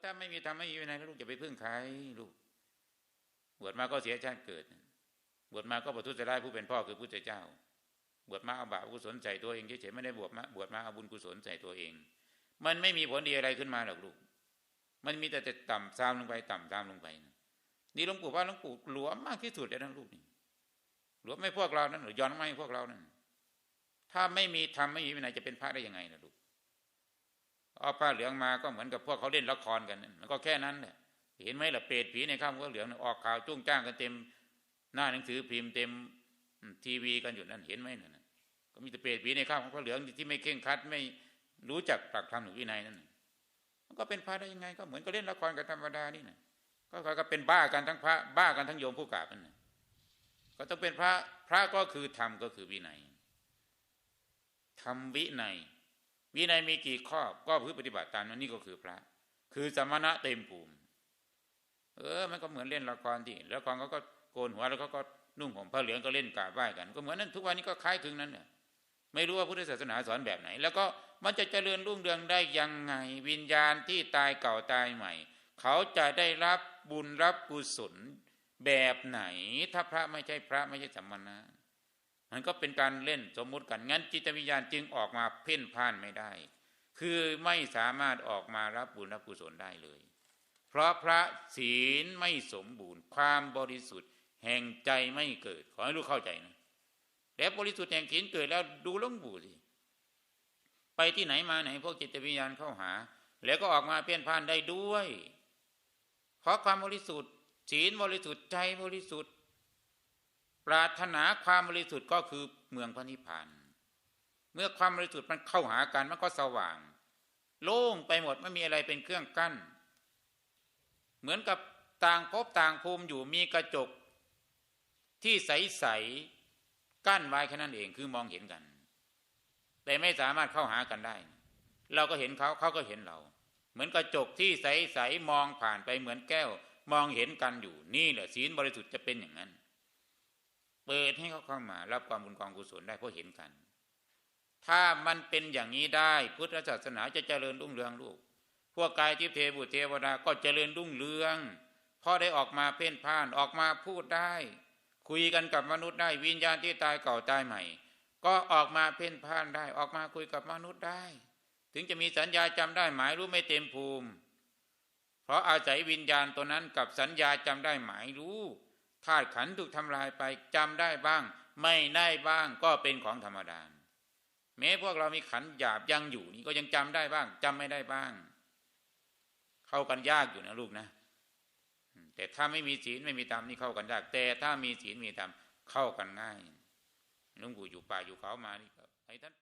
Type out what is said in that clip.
ถ้าไม่มีธรรมไม่มีวินัยลูกจะไปพึ่งใครลูกบวชมาก็เสียชาติเกิดบวชมาก็ประทุษร้ายผู้เป็นพ่อคือพระเจ้า บวชมาเอาบาปกุศลใส่ตัวเองเฉยๆไม่ได้บวชมาบวชมาเอาบุญกุศลใส่ตัวเอง มันไม่มีผลดีอะไรขึ้นมาหรอกลูก มันมีแต่จะต่ำซามลงไป ต่ำซามลงไปนะนี่หลวงปู่ว่าหลวงปู่หลวมมากที่สุดเลยนะลูกนี่หลวมไม่พวกเรานั่นหรือย้อนไม่พวกเรานั่นถ้าไม่มีธรรมไม่มีวินัยจะเป็นพระได้ยังไงนะลูก เอาผ้าเหลืองมาก็เหมือนกับพวกเขาเล่นละครกันมันก็แค่นั้นแหละเห็นไหมล่ะเปรตผีในข้ามก็เหลืองออกข่าวจุ้งจ้างกันเต็ม หน้าหนังสือพิมพ์เต็มทีวีกันอยู่นั่นเห็นไหมนั่นก็มีแต่เปรตผีในข้ามของพระเหลืองที่ไม่เข่งคัดไม่รู้จักหลักธรรมหรือวินัยนั่นมันก็เป็นพระได้ยังไง ก็เหมือนก็เล่นละครกันธรรมดานี่นะก็ก็เป็นบ้ากันทั้งพระบ้ากันทั้งโยมผู้กราบนั่นนะก็ต้องเป็นพระพระก็คือธรรมก็คือวินัยธรรมวินัย วินัยมีกี่ข้อก็พือปฏิบัติตามนั้นนี่ก็คือพระ คือสมณะเต็มภูมิ เออ มันก็เหมือนเล่นละครที่ละครเขาก็โกนหัวแล้วเขาก็นุ่งห่มผ้าเหลืองก็เล่นกาบไหว้กัน ก็เหมือนนั้นทุกวันนี้ก็คล้ายคลึงนั้นเนี่ยไม่รู้ว่าพุทธศาสนาสอนแบบไหน แล้วก็มันจะเจริญรุ่งเรืองได้ยังไง วิญญาณที่ตายเก่าตายใหม่ เขาจะได้รับบุญรับกุศลแบบไหน ถ้าพระไม่ใช่พระไม่ใช่สัมมณะ มันก็เป็นการเล่นสมมุติกันงั้นจิตวิญญาณจึงออกมาเพ่นพ่านไม่ได้ คือไม่สามารถออกมารับบุญรับกุศลได้เลย เพราะพระศีลไม่สมบูรณ์ ความบริสุทธิ์แห่งใจไม่เกิด ขอให้ลูกเข้าใจนะแล้วบริสุทธิ์แห่งศีลเกิดแล้วดูลงบูสิไปที่ไหนมาไหนพวกจิตวิญญาณเข้าหา แล้วก็ออกมาเพี้ยนพ่านได้ด้วย เพราะความบริสุทธิ์ศีลบริสุทธิ์ใจบริสุทธิ์ ปรารถนาความบริสุทธิ์ก็คือเมืองพระนิพพาน เมื่อความบริสุทธิ์มันเข้าหากันมันก็สว่าง โล่งไปหมดไม่มีอะไรเป็นเครื่องกั้น เหมือนกับต่างพบต่างภูมิอยู่มีกระจก ที่ใสๆกั้นไว้แค่นั้นเองคือมองเห็นกัน แต่ไม่สามารถเข้าหากันได้ เราก็เห็นเขาเขาก็เห็นเรา เหมือนกระจกที่ใสๆมองผ่านไปเหมือนแก้ว มองเห็นกันอยู่นี่แหละศีลบริสุทธิ์จะเป็นอย่างนั้น เปิดให้เขาเข้ามา รับความบุญกองกุศลได้เพราะเห็นกัน ถ้ามันเป็นอย่างนี้ได้ พุทธศาสนาจะเจริญรุ่งเรืองลูก พวกกายทิพย์เทบุตรเทวดาก็เจริญรุ่งเรืองพอได้ออกมาเพ่นพ่านออกมาพูดได้ คุยกันกับมนุษย์ได้วิญญาณที่ตายเก่าตายใหม่ ก็ออกมาเพ่นพ่านได้ ออกมาคุยกับมนุษย์ได้ ถึงจะมีสัญญาจำได้หมายรู้ไม่เต็มภูมิ เพราะอาศัยวิญญาณตัวนั้นกับสัญญาจำได้หมายรู้ ธาตุขันถูกทำลายไปจำได้บ้าง ไม่ได้บ้างก็เป็นของธรรมดาแม้พวกเรามีขันหยาบยังอยู่นี่ก็ยังจำได้บ้างจำไม่ได้บ้าง เข้ากันยากอยู่นะลูกนะ แต่ถ้าไม่มีศีลไม่มีธรรมนี่เข้ากันยาก แต่ถ้ามีศีลมีธรรมเข้ากันง่ายลวงปู่อยู่ป่าอยู่เขามานี่ก็ให้ท่าน